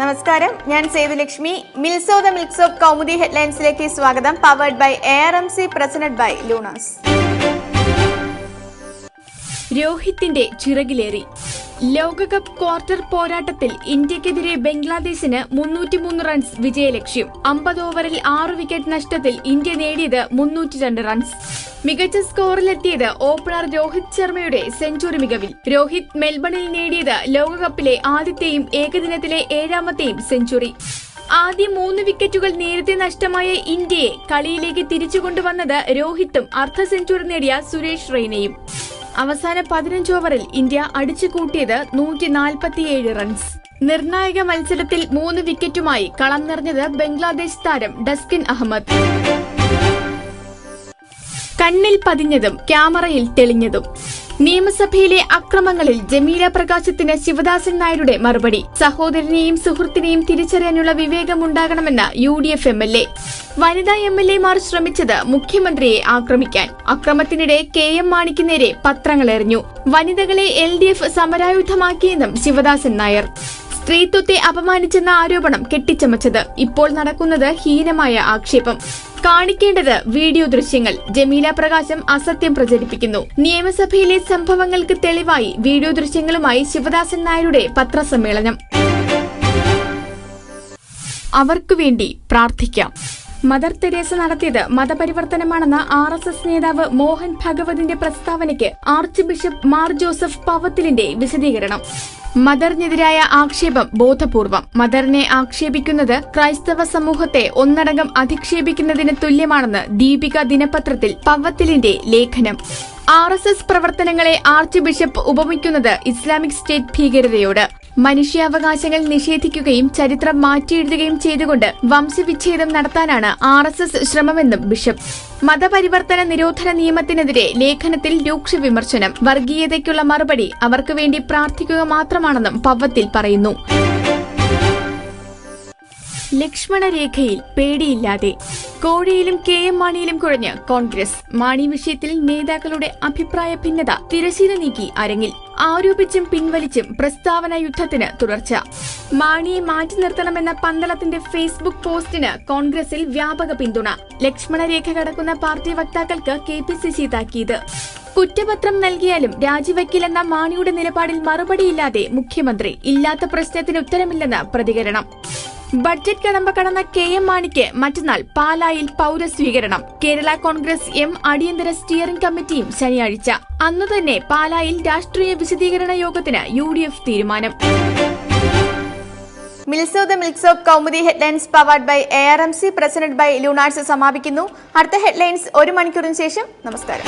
നമസ്കാരം. ഞാൻ സേതുലക്ഷ്മി. മിൽസോ ദ മിൽക്സ് ഓഫ് കൗമുദി ഹെഡ്ലൈൻസിലേക്ക് സ്വാഗതം. Powered by A R M C president by Lunars രോഹിത്തിന്റെ ചിറകിലേറി. ലോകകപ്പ് ക്വാർട്ടർ പോരാട്ടത്തിൽ ഇന്ത്യക്കെതിരെ ബംഗ്ലാദേശിന് മുന്നൂറ്റിമൂന്ന് റൺസ് വിജയലക്ഷ്യം. അമ്പത് ഓവറിൽ ആറ് വിക്കറ്റ് നഷ്ടത്തിൽ ഇന്ത്യ നേടിയത് മുന്നൂറ്റി രണ്ട് റൺസ്. മികച്ച സ്കോറിലെത്തിയത് ഓപ്പണർ രോഹിത് ശർമ്മയുടെ സെഞ്ചുറി മികവിൽ. രോഹിത് മെൽബണിൽ നേടിയത് ലോകകപ്പിലെ ആദ്യത്തെയും ഏകദിനത്തിലെ ഏഴാമത്തെയും സെഞ്ചുറി. ആദ്യ മൂന്ന് വിക്കറ്റുകൾ നേരത്തെ നഷ്ടമായ ഇന്ത്യയെ കളിയിലേക്ക് തിരിച്ചുകൊണ്ടുവന്നത് രോഹിത്തും അർദ്ധ സെഞ്ചുറി നേടിയ സുരേഷ് റെയ്നയും അവസാന പതിനഞ്ച് ഓവറിൽ ഇന്ത്യ അടിച്ചുകൂട്ടിയത് നൂറ്റി നാൽപ്പത്തിയേഴ് റൺസ്. നിർണായക മത്സരത്തിൽ മൂന്ന് വിക്കറ്റുമായി കളം നിറഞ്ഞത് ബംഗ്ലാദേശ് താരം ഡസ്കിൻ അഹമ്മദ്. കണ്ണിൽ പതിഞ്ഞതും ക്യാമറയിൽ തെളിഞ്ഞതും. നിയമസഭയിലെ അക്രമങ്ങളിൽ ജമീല പ്രകാശത്തിന് ശിവദാസൻ നായരുടെ മറുപടി. സഹോദരനെയും സുഹൃത്തിനെയും തിരിച്ചറിയാനുള്ള വിവേകമുണ്ടാകണമെന്ന് U D F M L A. വനിതാ എം എൽ എമാർ ശ്രമിച്ചത് മുഖ്യമന്ത്രിയെ ആക്രമിക്കാൻ. അക്രമത്തിനിടെ കെ എം മാണിക്ക് നേരെ പത്രങ്ങളെറിഞ്ഞു വനിതകളെ എൽ ഡി എഫ് സമരായുധമാക്കിയെന്നും ശിവദാസൻ നായർ. സ്ത്രീത്വത്തെ അപമാനിച്ചെന്ന ആരോപണം കെട്ടിച്ചമച്ചത്. ഇപ്പോൾ നടക്കുന്നത് ഹീനമായ ആക്ഷേപം. കാണിക്കേണ്ടത് വീഡിയോ ദൃശ്യങ്ങൾ. ജമീല പ്രകാശം അസത്യം പ്രചരിപ്പിക്കുന്നു. നിയമസഭയിലെ സംഭവങ്ങൾക്ക് തെളിവായി വീഡിയോ ദൃശ്യങ്ങളുമായി ശിവദാസൻ നായരുടെ പത്രസമ്മേളനം. അവർക്കു വേണ്ടി പ്രാർത്ഥിക്കാം. മദർ തെരേസ നടത്തിയത് മതപരിവർത്തനമാണെന്ന ആർ എസ് എസ് നേതാവ് മോഹൻ ഭഗവതിന്റെ പ്രസ്താവനയ്ക്ക് ആർച്ച് ബിഷപ്പ് മാർ ജോസഫ് പവത്തിലിന്റെ വിശദീകരണം. മദറിനെതിരായ ആക്ഷേപം ബോധപൂർവം. മദറിനെ ആക്ഷേപിക്കുന്നത് ക്രൈസ്തവ സമൂഹത്തെ ഒന്നടങ്കം അധിക്ഷേപിക്കുന്നതിന് തുല്യമാണെന്ന് ദീപിക ദിനപത്രത്തിൽ പവത്തിലിന്റെ ലേഖനം. ആർ എസ് എസ് പ്രവർത്തനങ്ങളെ ആർച്ച് ബിഷപ്പ് ഉപമിക്കുന്നത് ഇസ്ലാമിക് സ്റ്റേറ്റ് ഭീകരതയോട്. മനുഷ്യാവകാശങ്ങൾ നിഷേധിക്കുകയും ചരിത്രം മാറ്റിയെഴുതുകയും ചെയ്തുകൊണ്ട് വംശവിച്ഛേദം നടത്താനാണ് ആർ എസ് എസ് ശ്രമമെന്നും ബിഷപ്പ്. മതപരിവർത്തന നിരോധന നിയമത്തിനെതിരെ ലേഖനത്തിൽ രൂക്ഷ വിമർശനം. വർഗീയതയ്ക്കുള്ള മറുപടി അവർക്ക് വേണ്ടി പ്രാർത്ഥിക്കുക മാത്രമാണെന്നും പവ്വത്തിൽ പറയുന്നു. ലക്ഷ്മണരേഖയിൽ പേടിയില്ലാതെ. കോഴിയിലും കെ എം മാണിയിലും കുഴഞ്ഞ് കോൺഗ്രസ്. മാണി വിഷയത്തിൽ നേതാക്കളുടെ അഭിപ്രായ ഭിന്നത തിരശീല നീക്കി അരങ്ങിൽ. ആരോപിച്ചും പിൻവലിച്ചും പ്രസ്താവന യുദ്ധത്തിന് തുടർച്ച. മാണിയെ മാറ്റി നിർത്തണമെന്ന പന്തളത്തിന്റെ ഫേസ്ബുക്ക് പോസ്റ്റിന് കോൺഗ്രസിൽ വ്യാപക പിന്തുണ. ലക്ഷ്മണരേഖ കടക്കുന്ന പാർട്ടി വക്താക്കൾക്ക് കെ പി സി സി താക്കീത്. കുറ്റപത്രം നൽകിയാലും രാജിവെക്കില്ലെന്ന മാണിയുടെ നിലപാടിൽ മറുപടിയില്ലാതെ മുഖ്യമന്ത്രി ഇല്ലാത്ത പ്രശ്നത്തിന് ഉത്തരമില്ലെന്ന് പ്രതികരണം. ബഡ്ജറ്റ് കടമ്പ കടന്ന കെ എം മാണിക്ക് മറ്റന്നാൾ പാലായിൽ പൗരസ്വീകരണം കേരള കോൺഗ്രസ് എം അടിയന്തര സ്റ്റിയറിംഗ് കമ്മിറ്റിയും ശനിയാഴ്ച. അന്നു തന്നെ പാലായിൽ രാഷ്ട്രീയ വിശദീകരണ യോഗത്തിന് യു തീരുമാനം. മിൽസോ the milks of Kaumudi headlines powered by A R M C president by Lunars സമാപിക്കുന്നു. അടുത്ത ഹെഡ്ലൈൻസ് ഒരു മണിക്കൂറിന് ശേഷം. നമസ്കാരം.